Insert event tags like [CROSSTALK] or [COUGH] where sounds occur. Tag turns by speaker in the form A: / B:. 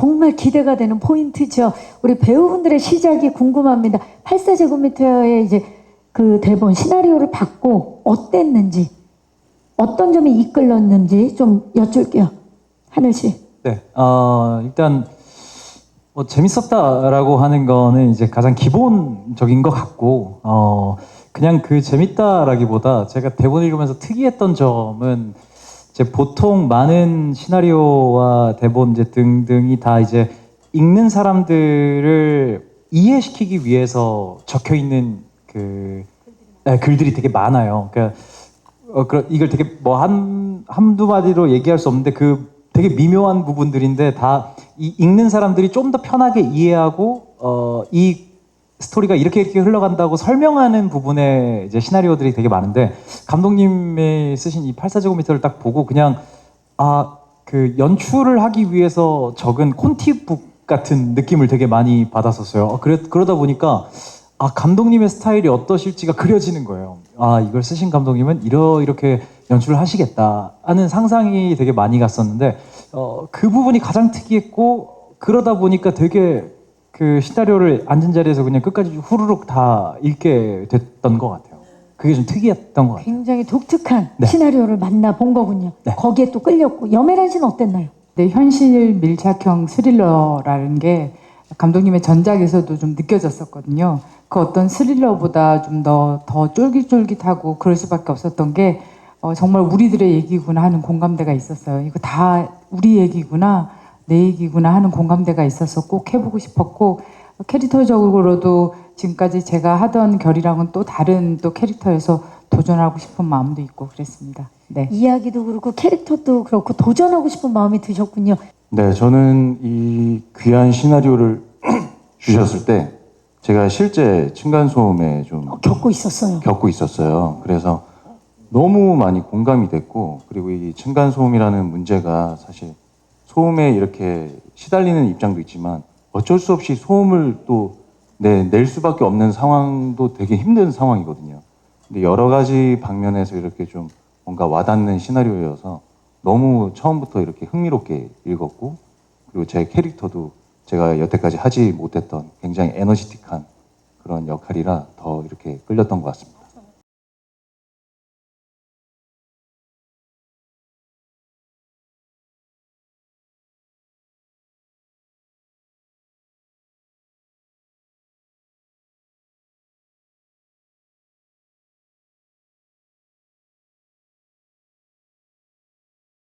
A: 정말 기대가 되는 포인트죠. 우리 배우분들의 시작이 궁금합니다. 84제곱미터의 이제 그 대본 시나리오를 받고 어땠는지 어떤 점이 이끌렸는지 좀 여쭐게요. 하늘 씨.
B: 네, 어, 일단 뭐 재밌었다라고 하는 거는 이제 가장 기본적인 것 같고, 어, 그냥 그 재밌다라기보다 제가 대본 읽으면서 특이했던 점은 이제 보통 많은 시나리오와 대본 이제 등등이 다 이제 읽는 사람들을 이해시키기 위해서 적혀 있는 그 네, 글들이 되게 많아요. 그러니까 어, 이걸 되게 뭐 한, 한두 마디로 얘기할 수 없는데 그 되게 미묘한 부분들인데 다 이, 읽는 사람들이 좀 더 편하게 이해하고 어, 이 스토리가 이렇게 이렇게 흘러간다고 설명하는 부분에 이제 시나리오들이 되게 많은데 감독님의 쓰신 이 84제곱미터를 딱 보고 그냥 아 그 연출을 하기 위해서 적은 콘티북 같은 느낌을 되게 많이 받았었어요. 어, 그래, 그러다 보니까 아 감독님의 스타일이 어떠실지가 그려지는 거예요. 아 이걸 쓰신 감독님은 이러 이렇게 연출을 하시겠다 하는 상상이 되게 많이 갔었는데 어, 그 부분이 가장 특이했고 그러다 보니까 되게 그 시나리오를 앉은 자리에서 그냥 끝까지 후루룩 다 읽게 됐던 것 같아요. 그게 좀 특이했던 것 같아요.
A: 굉장히 독특한
B: 네.
A: 시나리오를 만나 본 거군요.
B: 네.
A: 거기에 또 끌렸고 여메란 씨는 어땠나요?
C: 네, 현실 밀착형 스릴러라는 게 감독님의 전작에서도 좀 느껴졌었거든요. 그 어떤 스릴러보다 좀 더 더 쫄깃쫄깃하고 그럴 수밖에 없었던 게 어, 정말 우리들의 얘기구나 하는 공감대가 있었어요. 이거 다 우리 얘기구나, 내 얘기구나 하는 공감대가 있어서 꼭 해보고 싶었고 캐릭터적으로도 지금까지 제가 하던 결이랑은 또 다른 또 캐릭터에서 도전하고 싶은 마음도 있고 그랬습니다. 네.
A: 이야기도 그렇고 캐릭터도 그렇고 도전하고 싶은 마음이 드셨군요.
D: 네, 저는 이 귀한 시나리오를 [CLEARS THROAT] 주셨을 때 제가 실제 층간소음에 좀
A: 어, 겪고 있었어요.
D: 겪고 있었어요. 그래서 너무 많이 공감이 됐고 그리고 이 층간소음이라는 문제가 사실 소음에 이렇게 시달리는 입장도 있지만 어쩔 수 없이 소음을 또 내, 낼 수밖에 없는 상황도 되게 힘든 상황이거든요. 근데 여러 가지 방면에서 이렇게 좀 뭔가 와닿는 시나리오여서 너무 처음부터 이렇게 흥미롭게 읽었고 그리고 제 캐릭터도 제가 여태까지 하지 못했던 굉장히 에너지틱한 그런 역할이라 더 이렇게 끌렸던 것 같습니다.